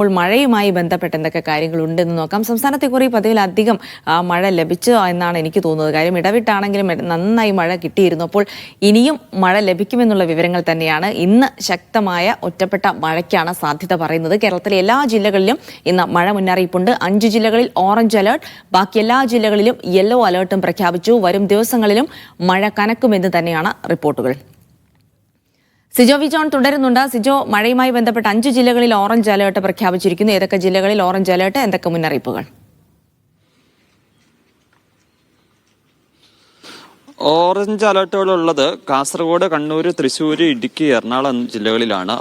അപ്പോൾ മഴയുമായി ബന്ധപ്പെട്ട് എന്തൊക്കെ കാര്യങ്ങളുണ്ടെന്ന് നോക്കാം. സംസ്ഥാനത്തെ കുറി പതിവിലധികം മഴ ലഭിച്ചു എന്നാണ് എനിക്ക് തോന്നുന്നത്. കാര്യം ഇടവിട്ടാണെങ്കിലും നന്നായി മഴ കിട്ടിയിരുന്നു. അപ്പോൾ ഇനിയും മഴ ലഭിക്കുമെന്നുള്ള വിവരങ്ങൾ തന്നെയാണ് ഇന്ന് ശക്തമായ ഒറ്റപ്പെട്ട മഴയ്ക്കാണ് സാധ്യത പറയുന്നത്. കേരളത്തിലെ എല്ലാ ജില്ലകളിലും ഇന്ന് മഴ മുന്നറിയിപ്പുണ്ട്. അഞ്ച് ജില്ലകളിൽ ഓറഞ്ച് അലേർട്ട്. ബാക്കി എല്ലാ ജില്ലകളിലും യെല്ലോ അലേർട്ടും പ്രഖ്യാപിച്ചു. വരും ദിവസങ്ങളിലും മഴ കനക്കുമെന്ന് തന്നെയാണ് റിപ്പോർട്ടുകൾ. സിജോ വി ജോൺ തുടരുന്നുണ്ട്. സിജോ മഴയുമായി ബന്ധപ്പെട്ട് അഞ്ച് ജില്ലകളിൽ ഓറഞ്ച് അലേർട്ട് പ്രഖ്യാപിച്ചിരിക്കുന്നു. ഏതൊക്കെ ജില്ലകളിൽ ഓറഞ്ച് അലേർട്ട് എന്തൊക്കെ മുന്നറിയിപ്പുകൾ? ഓറഞ്ച് അലർട്ടുകളുള്ളത് കാസർഗോഡ് കണ്ണൂർ തൃശ്ശൂർ ഇടുക്കി എറണാകുളം ജില്ലകളിലാണ്.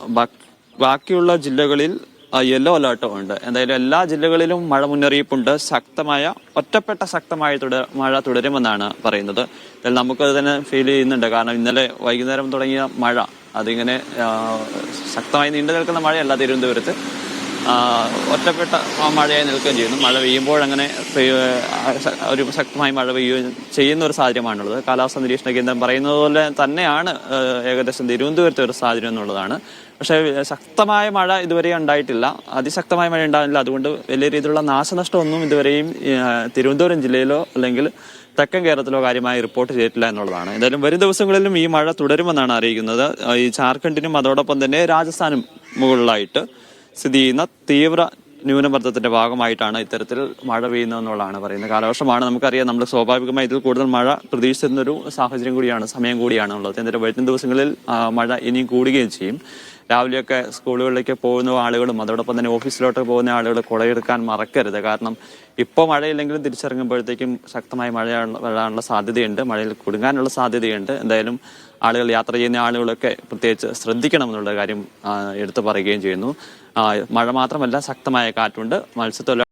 ബാക്കിയുള്ള ജില്ലകളിൽ യെല്ലോ അലേർട്ടും ഉണ്ട്. എന്തായാലും എല്ലാ ജില്ലകളിലും മഴ മുന്നറിയിപ്പുണ്ട്. ശക്തമായ ഒറ്റപ്പെട്ട ശക്തമായ തുട മഴ തുടരുമെന്നാണ് പറയുന്നത്. ഇതിൽ നമുക്കത് തന്നെ ഫീൽ ചെയ്യുന്നുണ്ട്. കാരണം ഇന്നലെ വൈകുന്നേരം തുടങ്ങിയ മഴ അതിങ്ങനെ ശക്തമായി നീണ്ടു നിൽക്കുന്ന മഴയല്ല തിരുവനന്തപുരത്ത്. ഒറ്റപ്പെട്ട മഴയായി നിൽക്കുകയും ചെയ്യുന്നു. മഴ പെയ്യുമ്പോൾ അങ്ങനെ ഒരു ശക്തമായി മഴ പെയ്യുകയും ചെയ്യുന്ന ഒരു സാഹചര്യമാണുള്ളത്. കാലാവസ്ഥാ നിരീക്ഷണ കേന്ദ്രം പറയുന്നത് പോലെ തന്നെയാണ് ഏകദേശം തിരുവനന്തപുരത്തെ ഒരു സാഹചര്യം എന്നുള്ളതാണ്. പക്ഷേ ശക്തമായ മഴ ഇതുവരെ ഉണ്ടായിട്ടില്ല. അതിശക്തമായ മഴ ഉണ്ടാവില്ല അതുകൊണ്ട് വലിയ രീതിയിലുള്ള നാശനഷ്ടമൊന്നും ഇതുവരെയും തിരുവനന്തപുരം ജില്ലയിലോ അല്ലെങ്കിൽ തെക്കൻ കേരളത്തിലോ കാര്യമായി റിപ്പോർട്ട് ചെയ്തിട്ടില്ല എന്നുള്ളതാണ്. എന്തായാലും വരും ദിവസങ്ങളിലും ഈ മഴ തുടരുമെന്നാണ് അറിയിക്കുന്നത്. ഈ ജാർഖണ്ഡിനും അതോടൊപ്പം തന്നെ രാജസ്ഥാനും മുകളിലായിട്ട് സ്ഥിതി ചെയ്യുന്ന തീവ്ര ന്യൂനമർദ്ദത്തിന്റെ ഭാഗമായിട്ടാണ് ഇത്തരത്തിൽ മഴ പെയ്യുന്നതെന്നുള്ളതാണ് പറയുന്നത്. കാലവർഷമാണ് നമുക്കറിയാം. നമ്മൾ സ്വാഭാവികമായി ഇതിൽ കൂടുതൽ മഴ പ്രതീക്ഷിച്ചിരുന്ന ഒരു സാഹചര്യം കൂടിയാണ് സമയം കൂടിയാണ് ഉള്ളത്. എന്നിട്ട് വരും ദിവസങ്ങളിൽ മഴ ഇനിയും കൂടുകയും ചെയ്യും. രാവിലെയൊക്കെ സ്കൂളുകളിലേക്ക് പോകുന്ന ആളുകളും അതോടൊപ്പം തന്നെ ഓഫീസിലോട്ട് പോകുന്ന ആളുകൾ കുളയെടുക്കാൻ മറക്കരുത്. കാരണം ഇപ്പോൾ മഴയില്ലെങ്കിലും തിരിച്ചിറങ്ങുമ്പോഴത്തേക്കും ശക്തമായ മഴ വരാനുള്ള സാധ്യതയുണ്ട്. മഴയിൽ കുടുങ്ങാനുള്ള സാധ്യതയുണ്ട്. എന്തായാലും ആളുകൾ യാത്ര ചെയ്യുന്ന ആളുകളൊക്കെ പ്രത്യേകിച്ച് ശ്രദ്ധിക്കണം എന്നുള്ള കാര്യം എടുത്തു പറയുകയും ചെയ്യുന്നു. മഴ മാത്രമല്ല ശക്തമായ കാറ്റുണ്ട്. മത്സ്യത്തൊഴിലാളികൾ